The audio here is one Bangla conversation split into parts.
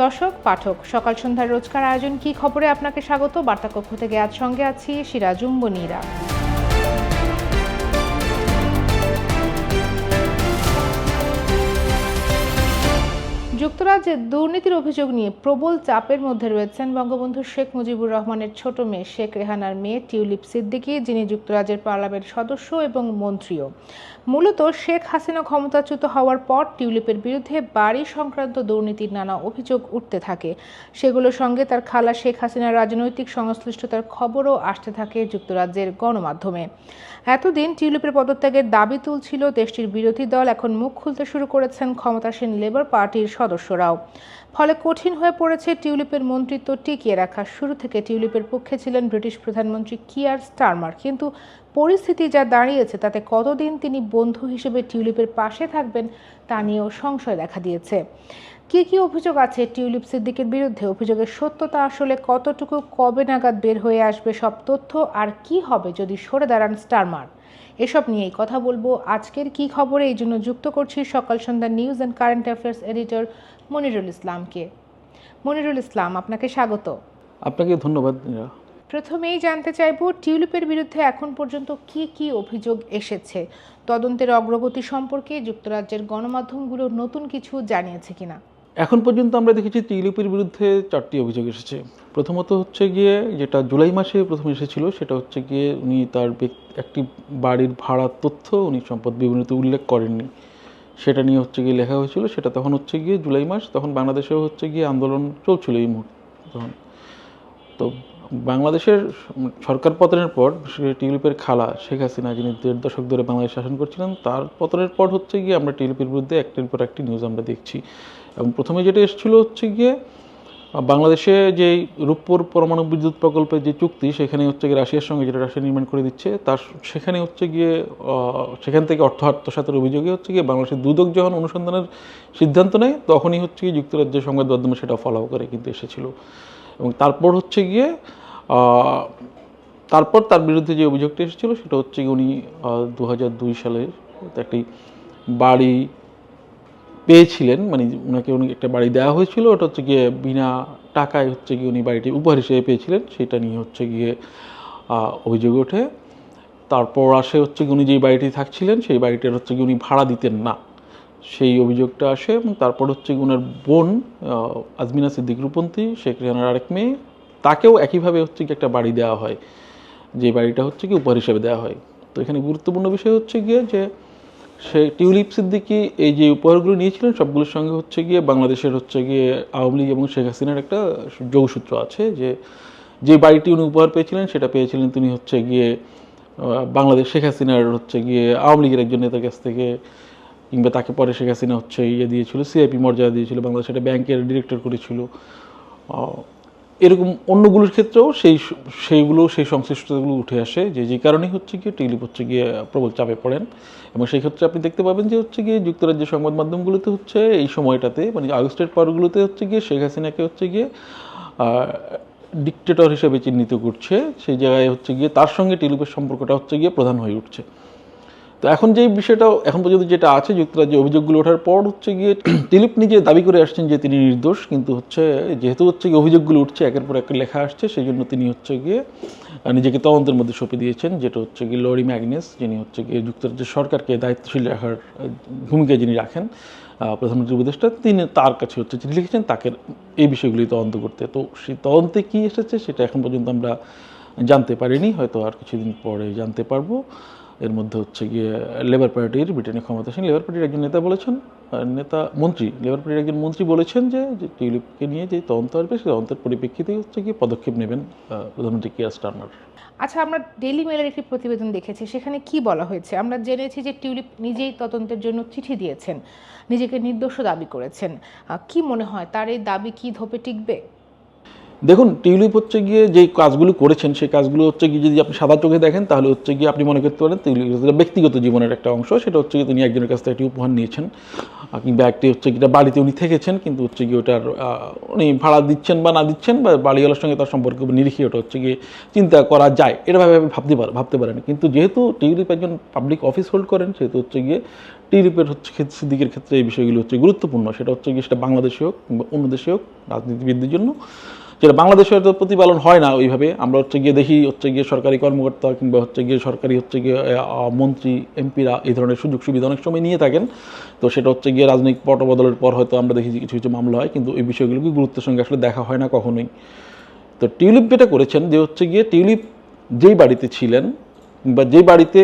দর্শক, পাঠক, সকাল সন্ধ্যার রোজকার আয়োজন কি খবরে আপনাকে স্বাগত? বার্তা কক্ষ থেকে আজ সঙ্গে আছি সিরাজুম বনিরা যুক্তরাজ্যে দুর্নীতির অভিযোগ নিয়ে প্রবল চাপের মধ্যে রয়েছেন বঙ্গবন্ধু শেখ মুজিবুর রহমানের ছোট মেয়ে শেখ রেহানার মেয়ে টিউলিপ সিদ্দিকী, যিনি যুক্তরাজ্যের পার্লামেন্ট সদস্য এবং মন্ত্রীও। মূলত শেখ হাসিনা ক্ষমতাচ্যুত হওয়ার পর টিউলিপের বিরুদ্ধে বাড়ি সংক্রান্ত দুর্নীতির নানা অভিযোগ উঠতে থাকে। সেগুলোর সঙ্গে তার খালা শেখ হাসিনার রাজনৈতিক সংশ্লিষ্টতার খবরও আসতে থাকে যুক্তরাজ্যের গণমাধ্যমে। এতদিন টিউলিপের পদত্যাগের দাবি তুলছিল দেশটির বিরোধী দল, এখন মুখ খুলতে শুরু করেছেন ক্ষমতাসীন লেবার পার্টির সদস্যরাও। ফলে কঠিন হয়ে পড়েছে টিউলিপের মন্ত্রিত্ব টিকিয়ে রাখা শুরু থেকে টিউলিপের পক্ষে ছিলেন ব্রিটিশ প্রধানমন্ত্রী কিয়ার স্টারমার কিন্তু পরিস্থিতি যা দাঁড়িয়েছে, তাতে কতদিন তিনি বন্ধু হিসেবে টিউলিপের পাশে থাকবেন, তা নিয়েও সংশয় দেখা দিয়েছে। কি কি অভিযোগ আছে টিউলিপ সিদ্দিকের বিরুদ্ধে? অভিযোগের সত্যতা আসলে কতটুকু, কবে নাগাদ বের হয়ে আসবে সব তথ্য? আর কি হবে যদি সরে দাঁড়ান স্টারমার এসব নিয়েই কথা বলব। আজকের কি খবরে? এই জন্য যুক্ত করছি সকাল সন্ধ্যা news and current affairs editor Monirul ইসলামকে। মনিরুল ইসলাম আপনাকে স্বাগত। আপনাকে ধন্যবাদ প্রথমেই জানতে চাইব টিউলিপের বিরুদ্ধে এখন পর্যন্ত কি কি অভিযোগ এসেছে? তদন্তের অগ্রগতি সম্পর্কে যুক্তরাজ্যের গণমাধ্যমগুলো নতুন কিছু জানিয়েছে কিনা? এখন পর্যন্ত আমরা দেখেছি টিলিপির বিরুদ্ধে চারটি অভিযোগ এসেছে। প্রথমত হচ্ছে গিয়ে যেটা জুলাই মাসে প্রথম এসেছিল, সেটা হচ্ছে গিয়ে উনি তার একটি বাড়ির ভাড়ার তথ্য উনি সম্পদ বিবরণীতে উল্লেখ করেননি। সেটা নিয়ে হচ্ছে গিয়ে লেখা হয়েছিল, সেটা তখন হচ্ছে গিয়ে জুলাই মাস, তখন বাংলাদেশেও হচ্ছে গিয়ে আন্দোলন চলছিল এই মুহূর্তে। তখন তো বাংলাদেশের সরকার পতনের পর টিউলিপের খালা শেখ হাসিনা, যিনি দেড় দশক ধরে বাংলাদেশ শাসন করছিলেন, তার পতনের পর হচ্ছে গিয়ে আমরা টিউলিপের বিরুদ্ধে একটির পর একটি নিউজ আমরা দেখছি। এবং প্রথমে যেটা এসেছিল হচ্ছে গিয়ে বাংলাদেশে যে রূপপুর পরমাণু বিদ্যুৎ প্রকল্পের যে চুক্তি, সেখানে হচ্ছে গিয়ে রাশিয়ার সঙ্গে যেটা রাশিয়া নির্মাণ করে দিচ্ছে, তার সেখানে হচ্ছে গিয়ে সেখান থেকে অর্থ আত্মসাতের অভিযোগে হচ্ছে গিয়ে বাংলাদেশের দুদক যখন অনুসন্ধানের সিদ্ধান্ত নেয়, তখনই হচ্ছে গিয়ে যুক্তরাজ্যের সংবাদ মাধ্যমে সেটা ফলো করে কিন্তু এসেছিল। এবং তারপর হচ্ছে গিয়ে তারপর তার বিরুদ্ধে যে অভিযোগটা এসেছিল, সেটা হচ্ছে উনি দু হাজার দুই সালে একটি বাড়ি পেয়েছিলেন মানে ওনাকে উনি একটা বাড়ি দেওয়া হয়েছিল, ওটা হচ্ছে গিয়ে বিনা টাকায় হচ্ছে গিয়ে উনি বাড়িটি উপহার হিসেবে পেয়েছিলেন, সেটা নিয়ে হচ্ছে গিয়ে অভিযোগ ওঠে। তারপর আসে হচ্ছে গিয়ে উনি যেই বাড়িটি থাকছিলেন, সেই বাড়িটার হচ্ছে গিয়ে উনি ভাড়া দিতেন না। সেই অভিযোগটা আসে এবং তারপর হচ্ছে গিয়ে ওনার বোন আজমিনা সিদ্দিক রূপন্তী, শেখ রেহানার আরেক মেয়ে, তাকেও একইভাবে হচ্ছে কি একটা বাড়ি দেওয়া হয়, যে বাড়িটা হচ্ছে কি উপহার হিসেবে দেওয়া হয়। তো এখানে গুরুত্বপূর্ণ বিষয় হচ্ছে গিয়ে যে সে টিউলিপ সিদ্দিকি এই যে উপহারগুলো নিয়েছিলেন, সবগুলোর সঙ্গে হচ্ছে গিয়ে বাংলাদেশের হচ্ছে গিয়ে আওয়ামী লীগ এবং শেখ হাসিনার একটা যোগসূত্র আছে যে যে বাড়িটি উনি উপহার পেয়েছিলেন, সেটা পেয়েছিলেন তিনি হচ্ছে গিয়ে বাংলাদেশ শেখ হাসিনার হচ্ছে গিয়ে আওয়ামী লীগের একজন নেতার কাছ থেকে কিংবা তাকে পরে শেখ হাসিনা হচ্ছে ইয়ে দিয়েছিল, সিআইপি মর্যাদা দিয়েছিল, বাংলাদেশ একটা ব্যাংকের ডিরেক্টর করেছিল। এরকম অন্যগুলোর ক্ষেত্রেও সেই সেইগুলো, সেই সংশ্লিষ্টতাগুলো উঠে আসে। যে যে কারণেই হচ্ছে গিয়ে টিলিপ হচ্ছে গিয়ে প্রবল চাপে পড়েন। এবং সেই ক্ষেত্রে আপনি দেখতে পাবেন যে হচ্ছে গিয়ে যুক্তরাজ্যের সংবাদ মাধ্যমগুলোতে হচ্ছে এই সময়টাতে মানে আগস্টের পরগুলোতে হচ্ছে গিয়ে শেখ হাসিনাকে হচ্ছে গিয়ে ডিকটেটর হিসেবে চিহ্নিত করছে। সেই জায়গায় হচ্ছে গিয়ে তার সঙ্গে টিলিপের সম্পর্কটা হচ্ছে গিয়ে প্রধান হয়ে উঠছে। তো এখন যে বিষয়টা, এখন পর্যন্ত যেটা আছে, যুক্তরাজ্যে অভিযোগগুলো ওঠার পর হচ্ছে গিয়ে টিলিপ নিজে দাবি করে আসছেন যে তিনি নির্দোষ, কিন্তু হচ্ছে, যেহেতু হচ্ছে গিয়ে অভিযোগগুলো উঠছে, একের পর এক লেখা আসছে সেই জন্য তিনি হচ্ছে গিয়ে নিজেকে তদন্তের মধ্যে সঁপে দিয়েছেন, যেটা হচ্ছে গিয়ে লরি ম্যাগনেস, যিনি হচ্ছে গিয়ে যুক্তরাজ্যের সরকারকে দায়িত্বশীল রাখার ভূমিকা যিনি রাখেন প্রধানমন্ত্রী উপদেষ্টা, তিনি তার কাছে হচ্ছে চিঠি লিখেছেন, তাকে এই বিষয়গুলি তদন্ত করতে। তো সেই তদন্তে কী এসেছে, সেটা এখন পর্যন্ত আমরা জানতে পারিনি, হয়তো আর কিছুদিন পরে জানতে পারব। এর মধ্যে হচ্ছে গিয়ে লেবার পার্টির ব্রিটেনের ক্ষমতাসীন লেবার পার্টির একজন নেতা বলেছেন নেতা মন্ত্রী লেবার পার্টির একজন মন্ত্রী বলেছেন যে টিউলিপকে নিয়ে যে তদন্ত আসবে, সেই তদন্তের পরিপ্রেক্ষিতেই হচ্ছে গিয়ে পদক্ষেপ নেবেন প্রধানমন্ত্রী কেয়ার স্টারমার। আচ্ছা আমরা ডেইলি মেলের একটি প্রতিবেদন দেখেছি, সেখানে কি বলা হয়েছে? আমরা জেনেছি যে টিউলিপ নিজেই তদন্তের জন্য চিঠি দিয়েছেন, নিজেকে নির্দোষ দাবি করেছেন। কি মনে হয়, তার এই দাবি কি ধোপে টিকবে? দেখুন টিউলিপ হচ্ছে গিয়ে যেই কাজগুলো করেছেন সেই কাজগুলো হচ্ছে গিয়ে যদি আপনি সাদা চোখে দেখেন তাহলে হচ্ছে গিয়ে আপনি মনে করতে পারেন টিউলিপ ব্যক্তিগত জীবনের একটা অংশ সেটা হচ্ছে গিয়ে তিনি একজনের কাছ থেকে একটি উপহার নিয়েছেন কিংবা একটি হচ্ছে গিয়ে বাড়িতে উনি থেকেছেন কিন্তু হচ্ছে গিয়ে ওটার উনি ভাড়া দিচ্ছেন বা না দিচ্ছেন বা বাড়িওয়ালার সঙ্গে তার সম্পর্ক নিরিখে ওটা হচ্ছে গিয়ে চিন্তা করা যায় এটা ভাবে আপনি ভাবতে পারেন ভাবতে পারেন কিন্তু যেহেতু টিউলিপ একজন পাবলিক অফিস হোল্ড করেন সেহেতু হচ্ছে গিয়ে টিউলিপের হচ্ছে সিদ্দিকের ক্ষেত্রে এই বিষয়গুলো হচ্ছে গুরুত্বপূর্ণ সেটা হচ্ছে গিয়ে সেটা বাংলাদেশে হোক কিংবা অন্য দেশে হোক রাজনীতিবিদদের জন্য যেটা বাংলাদেশে হয়তো প্রতিপালন হয় না ওইভাবে। আমরা হচ্ছে গিয়ে দেখি, হচ্ছে গিয়ে সরকারি কর্মকর্তা কিংবা হচ্ছে গিয়ে সরকারি, হচ্ছে গিয়ে মন্ত্রী, এমপিরা এই ধরনের সুযোগ সুবিধা অনেক সময় নিয়ে থাকেন। তো সেটা হচ্ছে গিয়ে রাজনৈতিক পট বদলের পর হয়তো আমরা দেখি কিছু কিছু মামলা হয়, কিন্তু এই বিষয়গুলোকে গুরুত্বের সঙ্গে আসলে দেখা হয় না কখনোই। তো টিউলিপ যেটা করেছেন যে হচ্ছে গিয়ে টিউলিপ যেই বাড়িতে ছিলেন কিংবা যেই বাড়িতে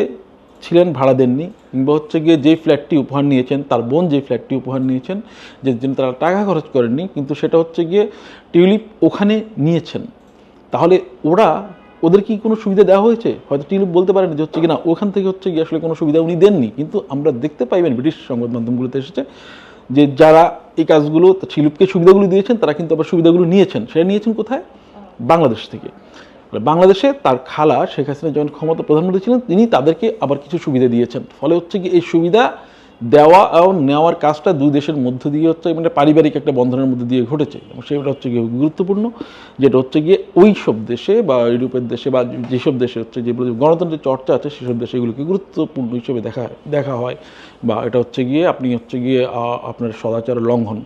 ছিলেন, ভাড়া দেননি। কিংবা হচ্ছে গিয়ে যেই ফ্ল্যাটটি উপহার নিয়েছেন, তার বোন যে ফ্ল্যাটটি উপহার নিয়েছেন, যে জন্য তারা টাকা খরচ করেননি, কিন্তু সেটা হচ্ছে গিয়ে টিউলিপ ওখানে নিয়েছেন। তাহলে ওরা, ওদের কি কোনো সুবিধা দেওয়া হয়েছে? হয়তো টিউলিপ বলতে পারেন যে হচ্ছে কি না, ওখান থেকে হচ্ছে গিয়ে আসলে কোনো সুবিধা উনি দেননি। কিন্তু আমরা দেখতে পাইবেন, ব্রিটিশ সংবাদ মাধ্যমগুলোতে এসেছে, যে যারা এই কাজগুলো, টিউলিপকে সুবিধাগুলো দিয়েছেন, তারা কিন্তু আবার সুবিধাগুলো নিয়েছেন। সেটা নিয়েছেন কোথায়? বাংলাদেশ থেকে। বাংলাদেশে তার খালা শেখ হাসিনা যখন ক্ষমতা প্রধানমন্ত্রী ছিলেন, তিনি তাদেরকে আবার কিছু সুবিধা দিয়েছেন। ফলে হচ্ছে কি এই সুবিধা দেওয়া এবং নেওয়ার কাজটা দুই দেশের মধ্য দিয়ে হচ্ছে মানে পারিবারিক একটা বন্ধনের মধ্যে দিয়ে ঘটেছে। এবং সেটা হচ্ছে গিয়ে গুরুত্বপূর্ণ, যেটা হচ্ছে গিয়ে ওই সব দেশে বা ইউরোপের দেশে বা যেসব দেশে হচ্ছে যেগুলো গণতন্ত্রের চর্চা আছে, সেসব দেশে এগুলোকে গুরুত্বপূর্ণ হিসেবে দেখা দেখা হয়। বা এটা হচ্ছে গিয়ে আপনি হচ্ছে গিয়ে আপনার সদাচার লঙ্ঘন।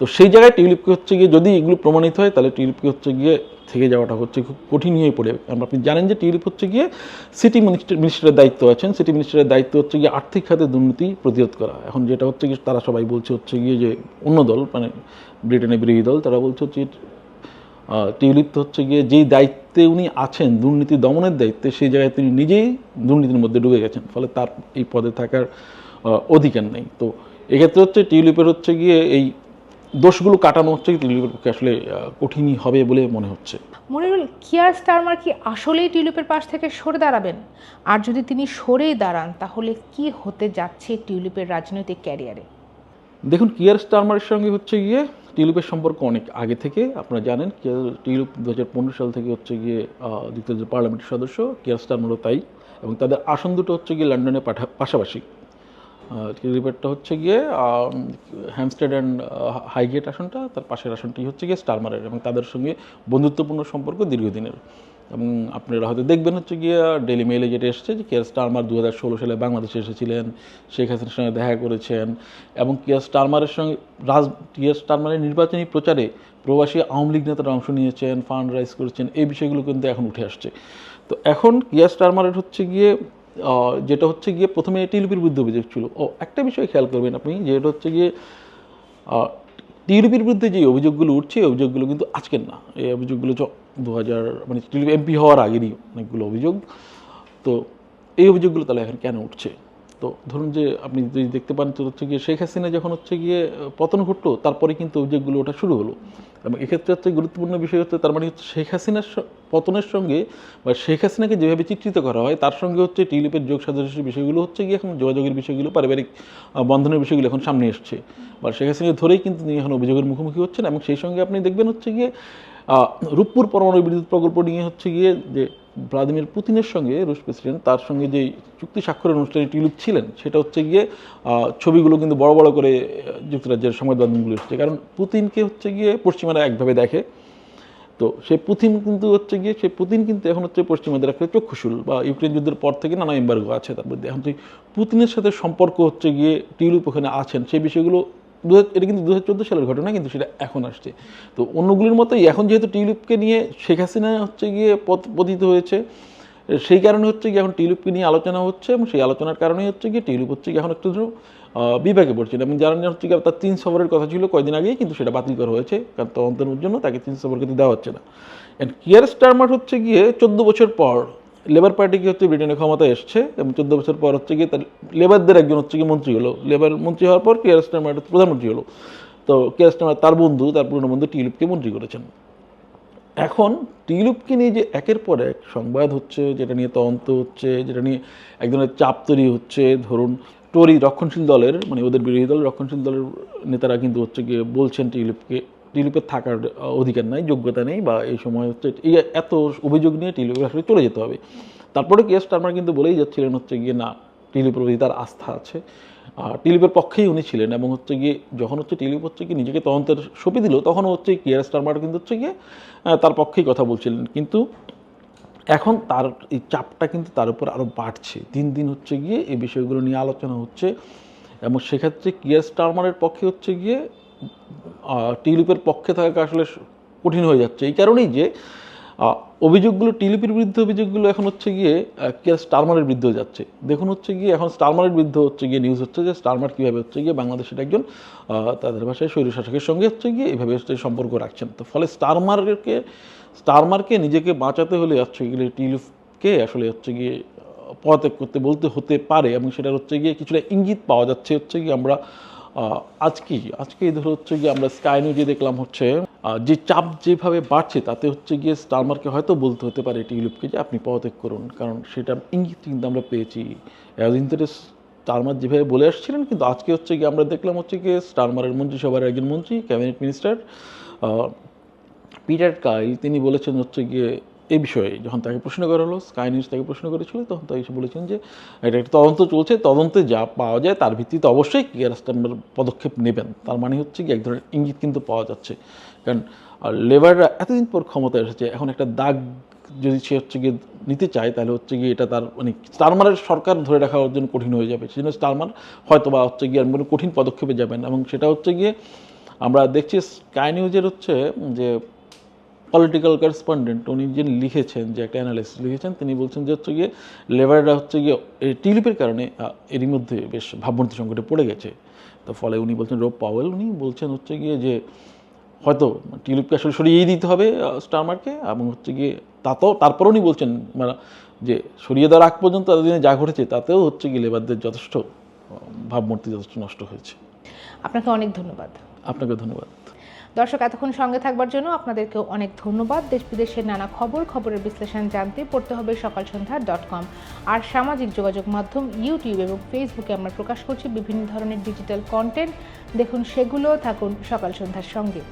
তো সেই জায়গায় টিউলিপকে হচ্ছে গিয়ে যদি এগুলো প্রমাণিত হয়, তাহলে টিউলিপকে হচ্ছে গিয়ে থেকে যাওয়াটা হচ্ছে খুব কঠিন হয়ে পড়ে। আপনি জানেন যে টিউলিপ হচ্ছে গিয়ে সিটি মিনিস্টার মিনিস্টারের দায়িত্ব আছেন। সিটি মিনিস্টারের দায়িত্ব হচ্ছে গিয়ে আর্থিক খাতে দুর্নীতি প্রতিরোধ করা। এখন যেটা হচ্ছে গিয়ে তারা সবাই বলছে হচ্ছে গিয়ে যে অন্য দল মানে ব্রিটেনের বিরোধী দল, তারা বলছে হচ্ছে টিউলিপ হচ্ছে গিয়ে যেই দায়িত্বে উনি আছেন, দুর্নীতি দমনের দায়িত্বে, সেই জায়গায় তিনি নিজেই দুর্নীতির মধ্যে ডুবে গেছেন। ফলে তার এই পদে থাকার অধিকার নেই। তো এক্ষেত্রে হচ্ছে টিউলিপের হচ্ছে গিয়ে এই দোষগুলো কাটানো হচ্ছে টিউলিপের পক্ষে আসলে কঠিনই হবে বলে মনে হচ্ছে? মনিরুল কিয়ার স্টারমার কি আসলেই টিউলিপের পাশ থেকে সরে দাঁড়াবেন? আর যদি তিনি সরেই দাঁড়ান তাহলে কি হতে যাচ্ছে টিউলিপের রাজনৈতিক ক্যারিয়ারে? দেখুন কিয়ার স্টারমারের সঙ্গে হচ্ছে গিয়ে টিউলিপের সম্পর্ক অনেক আগে থেকে আপনারা জানেন কিয়ার- টিউলিপ দু হাজার পনেরো সাল থেকে হচ্ছে গিয়ে যুক্তরাজ্যের পার্লামেন্টের সদস্য কিয়ার স্টারমারও তাই এবং তাদের আসন দুটো হচ্ছে গিয়ে লন্ডনে পাঠা পাশাপাশি। আহ, হচ্ছে গিয়ে হ্যামস্টেড অ্যান্ড হাইগেট আসনটা তার পাশের আসনটি হচ্ছে গিয়ে স্টারমারের এবং তাদের সঙ্গে বন্ধুত্বপূর্ণ সম্পর্ক দীর্ঘদিনের। এবং আপনারা হয়তো দেখবেন হচ্ছে গিয়ে ডেলি মেইলে যেটা এসেছে যে কেয়ার স্টারমার দু হাজার ষোলো সালে বাংলাদেশে এসেছিলেন শেখ হাসিনার সঙ্গে দেখা করেছেন এবং কিয়ার স্টারমারের সঙ্গে রাজ কেয়ার স্টারমারের নির্বাচনী প্রচারে প্রবাসী আওয়ামী লীগ নেতারা অংশ নিয়েছেন ফান্ড রাইজ করেছেন এই বিষয়গুলো কিন্তু এখন উঠে আসছে। তো এখন কিয়ার স্টারমারের হচ্ছে গিয়ে যেটা হচ্ছে গিয়ে প্রথমে টিলিপির বিরুদ্ধে অভিযোগ ছিল। ও, একটা বিষয় খেয়াল করবেন আপনি, যেটা হচ্ছে গিয়ে টিলিপির বিরুদ্ধে যে অভিযোগগুলো উঠছে, এই অভিযোগগুলো কিন্তু আজকের না। এই অভিযোগগুলো দু হাজার মানে টিলিপি এমপি হওয়ার আগেরই অনেকগুলো অভিযোগ। তো এই অভিযোগগুলো তাহলে এখন কেন উঠছে? তো ধরুন যে আপনি যদি দেখতে পান তো হচ্ছে গিয়ে শেখ হাসিনা যখন হচ্ছে গিয়ে পতন ঘটলো, তারপরে কিন্তু অভিযোগগুলো ওটা শুরু হলো। এবং এক্ষেত্রে হচ্ছে গুরুত্বপূর্ণ বিষয় হচ্ছে, তার মানে হচ্ছে শেখ হাসিনার পতনের সঙ্গে বা শেখ হাসিনাকে যেভাবে চিত্রিত করা হয়, তার সঙ্গে হচ্ছে টিলিপের যোগ সাদৃশ্যের বিষয়গুলো হচ্ছে গিয়ে এখন যোগাযোগের বিষয়গুলো, পারিবারিক বন্ধনের বিষয়গুলো এখন সামনে এসছে। বা শেখ হাসিনা ধরেই কিন্তু তিনি এখন অভিযোগের মুখোমুখি হচ্ছেন এবং সেই সঙ্গে আপনি দেখবেন হচ্ছে গিয়ে রূপপুর পরমাণু বিদ্যুৎ প্রকল্প নিয়ে হচ্ছে গিয়ে যে ভ্লাদিমির পুতিনের সঙ্গে রুশ প্রেসিডেন্ট, তার সঙ্গে যে চুক্তি স্বাক্ষরের অনুষ্ঠানে টিলুপ ছিলেন, সেটা হচ্ছে গিয়ে ছবিগুলো কিন্তু বড় বড় করে যুক্তরাজ্যের সংবাদ মাধ্যমগুলো এসেছে। কারণ পুতিনকে হচ্ছে গিয়ে পশ্চিমারা একভাবে দেখে। তো সে পুতিন কিন্তু হচ্ছে গিয়ে, সে পুতিন কিন্তু এখন হচ্ছে পশ্চিমাদের একটা চক্ষুশুল বা ইউক্রেন যুদ্ধের পর থেকে নানা এম্বার্গো আছে তার মধ্যে। এখন পুতিনের সাথে সম্পর্ক হচ্ছে গিয়ে টিউলিপ ওখানে আছেন। সেই বিষয়গুলো দু হাজার- এটা কিন্তু দু হাজার চোদ্দ সালের ঘটনা, কিন্তু সেটা এখন আসছে। তো অন্যগুলির মতোই, এখন যেহেতু টিউলিপকে নিয়ে শেখ হাসিনা হচ্ছে গিয়ে পত- পতিত হয়েছে, সেই কারণে হচ্ছে গিয়ে এখন টিউলিপকে নিয়ে আলোচনা হচ্ছে, এবং সেই আলোচনার কারণেই হচ্ছে গিয়ে টিউলিপ হচ্ছে গিয়ে এখন একটু বিপাকে পড়ছেন এবং জানেন যে হচ্ছে গিয়ে তার তিন সফরের কথা ছিল কয়দিন আগেই, কিন্তু সেটা বাতিল করা হয়েছে, কারণ তদন্তের জন্য তাকে তিন সফর কিন্তু দেওয়া হচ্ছে না। অ্যান্ড কিয়ার স্টারমার হচ্ছে গিয়ে চোদ্দ বছর পর লেবার পার্টিকে হচ্ছে? ব্রিটেনের ক্ষমতা এসছে এবং চোদ্দ বছর পর হচ্ছে গিয়ে তার লেবারদের একজন হচ্ছে গিয়ে মন্ত্রী হলো। লেবার মন্ত্রী হওয়ার পর কিয়ার স্টারমার প্রধানমন্ত্রী হলো। তো কিয়ার স্টারমার তার বন্ধু, তার পুরনো বন্ধু টিউলিপকে মন্ত্রী করেছেন। এখন টিউলিপকে নিয়ে যে একের পর এক সংবাদ হচ্ছে, যেটা নিয়ে তদন্ত হচ্ছে, যেটা নিয়ে এক ধরনের চাপ তৈরি হচ্ছে, ধরুন টোরি রক্ষণশীল দলের মানে ওদের বিরোধী দল রক্ষণশীল দলের নেতারা কিন্তু হচ্ছে গিয়ে বলছেন টিউলিপকে। টিলিপের থাকার অধিকার নাই, যোগ্যতা নেই বা এই সময় হচ্ছে এত অভিযোগ নিয়ে টিলিপের আসলে চলে যেতে হবে। তারপরে কেস টার্মার কিন্তু বলেই যাচ্ছিলেন হচ্ছে গিয়ে, না টিলিপের প্রতি তার আস্থা আছে। টিলিপের পক্ষেই উনি ছিলেন এবং হচ্ছে গিয়ে যখন হচ্ছে টিলিপ হচ্ছে কি নিজেকে তদন্তের সঁপে দিল, তখন হচ্ছে কিয়ার স্টারমার কিন্তু হচ্ছে গিয়ে তার পক্ষেই কথা বলছিলেন। কিন্তু এখন তার এই চাপটা কিন্তু তার উপর আরও বাড়ছে। দিন দিন হচ্ছে গিয়ে এই বিষয়গুলো নিয়ে আলোচনা হচ্ছে এবং সেক্ষেত্রে কিয়ার স্টারমারের পক্ষে হচ্ছে গিয়ে টিউলিপের পক্ষে থাকা আসলে কঠিন হয়ে যাচ্ছে। এই কারণেই যে অভিযোগগুলো, টিলিপির বিরুদ্ধে অভিযোগগুলো এখন হচ্ছে গিয়ে স্টারমারের বিরুদ্ধে যাচ্ছে। দেখুন হচ্ছে গিয়ে, এখন স্টারমারের বিরুদ্ধে হচ্ছে গিয়ে নিউজ হচ্ছে যে, স্টারমার কীভাবে হচ্ছে গিয়ে বাংলাদেশের একজন তাদের ভাষায় স্বৈরশাসকের সঙ্গে হচ্ছে গিয়ে এইভাবে হচ্ছে সম্পর্ক রাখছেন। তো ফলে স্টারমারকে স্টারমারকে নিজেকে বাঁচাতে হলে হচ্ছে গিয়ে টিলিপকে আসলে হচ্ছে গিয়ে পদত্যাগ করতে বলতে হতে পারে এবং সেটা হচ্ছে গিয়ে কিছুটা ইঙ্গিত পাওয়া যাচ্ছে হচ্ছে গিয়ে আমরা আহ, আজকেই আজকেই ধরো হচ্ছে গিয়ে আমরা স্কাই নিউজে দেখলাম হচ্ছে যে চাপ যেভাবে বাড়ছে তাতে হচ্ছে গিয়ে স্টারমারকে হয়তো বলতে হতে পারে টিউলিপকে যে আপনি পদত্যাগ করুন। কারণ সেটা ইঙ্গিত কিন্তু আমরা পেয়েছি। এতদিন ধরে স্টারমার যেভাবে বলে আসছিলেন কিন্তু আজকে হচ্ছে গিয়ে আমরা দেখলাম হচ্ছে গিয়ে স্টারমারের মন্ত্রিসভার একজন মন্ত্রী ক্যাবিনেট মিনিস্টার পিটার কাইল তিনি বলেছেন হচ্ছে গিয়ে এই বিষয়ে, যখন তাকে প্রশ্ন করা হলো স্কাই নিউজ তাকে প্রশ্ন করেছিল, তখন তাকে বলেছেন যে, এটা একটা তদন্ত চলছে, তদন্তে যা পাওয়া যায় তার ভিত্তিতে অবশ্যই কেয়ার স্টাম্বার পদক্ষেপ নেবেন। তার মানে হচ্ছে কি, এক ধরনের ইঙ্গিত কিন্তু পাওয়া যাচ্ছে। কারণ লেবাররা এতদিন পর ক্ষমতায় এসেছে, এখন একটা দাগ যদি সে হচ্ছে গিয়ে নিতে চায়, তাহলে হচ্ছে গিয়ে এটা তার মানে স্টারমারের সরকার ধরে রাখার জন্য কঠিন হয়ে যাবে। সেজন্য স্টারমার হয়তো বা হচ্ছে গিয়ে কোনো কঠিন পদক্ষেপে যাবেন এবং সেটা হচ্ছে গিয়ে আমরা দেখছি স্কাই নিউজের হচ্ছে যে পলিটিক্যাল করেসপন্ডেন্ট উনি যে লিখেছেন যে একটা অ্যানালিস্ট লিখেছেন তিনি বলছেন যে হচ্ছে গিয়ে লেবাররা হচ্ছে গিয়ে এই টিলিপের কারণে এরই মধ্যে বেশ ভাবমূর্তি সংকটে পড়ে গেছে। তো ফলে উনি বলছেন রোব পাওয়েল উনি বলছেন হচ্ছে গিয়ে যে হয়তো টিলিপকে আসলে সরিয়েই দিতে হবে স্টারমারকে এবং হচ্ছে গিয়ে তাতেও তারপর উনি বলছেন মানে যে সরিয়ে দেওয়ার আগ পর্যন্ত এতদিনে যা ঘটেছে তাতেও হচ্ছে গিয়ে লেবারদের যথেষ্ট ভাবমূর্তি যথেষ্ট নষ্ট হয়েছে। আপনাকে অনেক ধন্যবাদ। আপনাকে ধন্যবাদ। দর্শক, এতক্ষণ সঙ্গে থাকবার জন্য আপনাদেরকে অনেক ধন্যবাদ। দেশ বিদেশের নানা খবর, খবরের বিশ্লেষণ জানতে পড়তে হবে সকাল সন্ধ্যা ডট কম আর সামাজিক যোগাযোগ মাধ্যম ইউটিউব এবং ফেসবুকে আমরা প্রকাশ করছি বিভিন্ন ধরনের ডিজিটাল কন্টেন্ট দেখুন সেগুলো, থাকুন সকাল সন্ধ্যার সঙ্গে।